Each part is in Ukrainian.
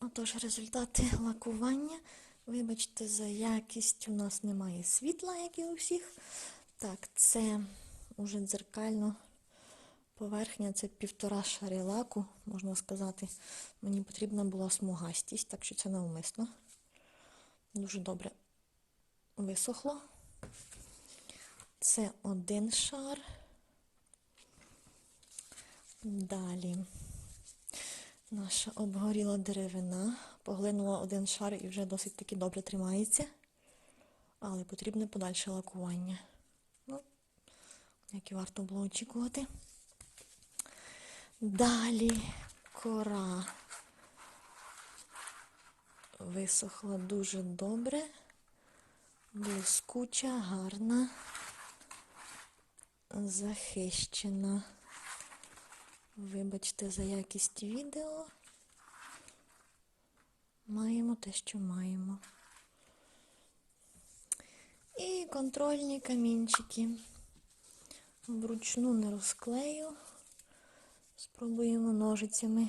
Отож, результати лакування. Вибачте, за якість у нас немає світла, як і у всіх. Так, це уже дзеркально поверхня, це півтора шари лаку, можна сказати. Мені потрібна була смугастість, так що це навмисно. Дуже добре висохло. Це один шар. Далі наша обгоріла деревина. Поглинула один шар і вже досить таки добре тримається. Але потрібне подальше лакування. Ну, як і варто було очікувати. Далі кора висохла дуже добре, блискуча, гарна, захищена. Вибачте за якість відео. Маємо те, що маємо. І контрольні камінчики. Вручну не розклею. Спробуємо ножицями.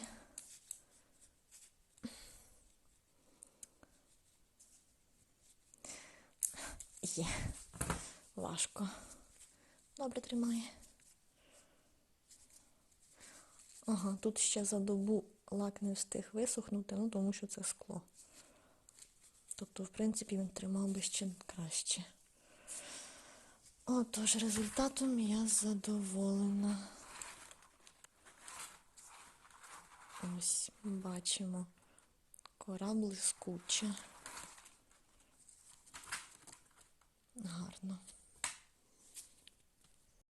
Є. Важко. Добре тримає. Ага, тут ще за добу лак не встиг висохнути, ну тому що це скло. Тобто, в принципі, він тримав би ще краще. Отож, результатом я задоволена. Ось бачимо. Кора блискуча. Гарно.